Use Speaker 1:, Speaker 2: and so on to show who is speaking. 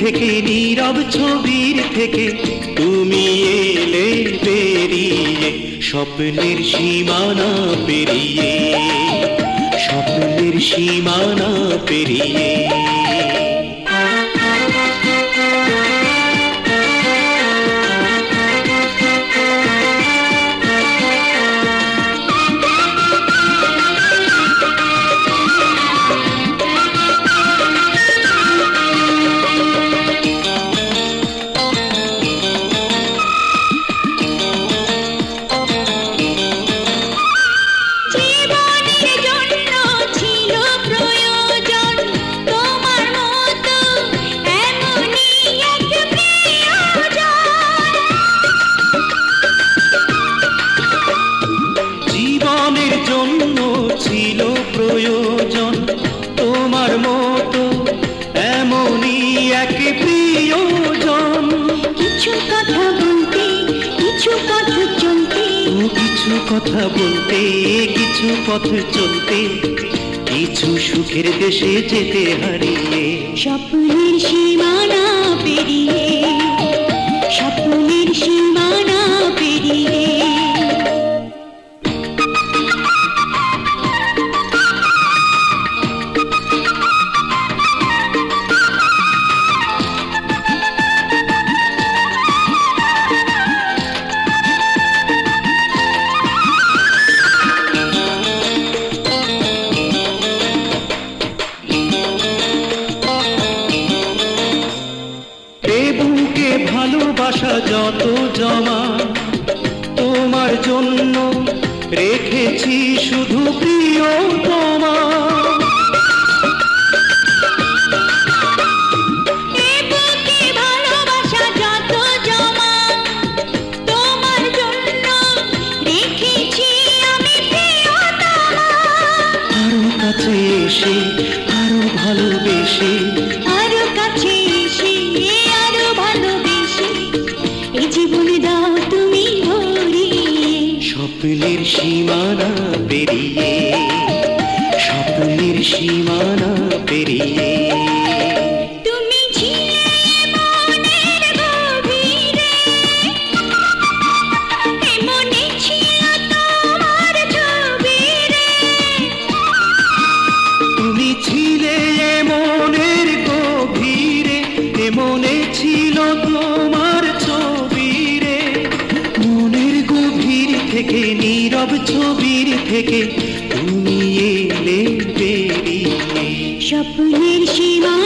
Speaker 1: থেকে নীরব ছবির থেকে তুমি এলে পেরিয়ে স্বপ্নের সীমানা পেরিয়ে স্বপ্নের সীমানা পেরিয়ে।
Speaker 2: ছিল প্রয়োজন তোমার মতো এমনই এক প্রিয়জন। কিছু কথা বলতে কিছু পথ চলতে।
Speaker 1: কিছু কথা বলতে কিছু পথ চলতে কিছু সুখের দেশে যেতে হারিয়ে।
Speaker 2: স্বপ্নের সীমানা পেরিয়ে
Speaker 1: ভালোবাসা যত জমা তোমার জন্য রেখেছি শুধু প্রিয়
Speaker 2: তোমার
Speaker 1: কাছে এসে আরও ভালোবেসে সীমানা পেরিয়ে স্বপ্নের সীমানা পেরিয়ে
Speaker 2: থেকে
Speaker 1: তুমি এলে বেরিয়ে। স্বপ্নের সীমা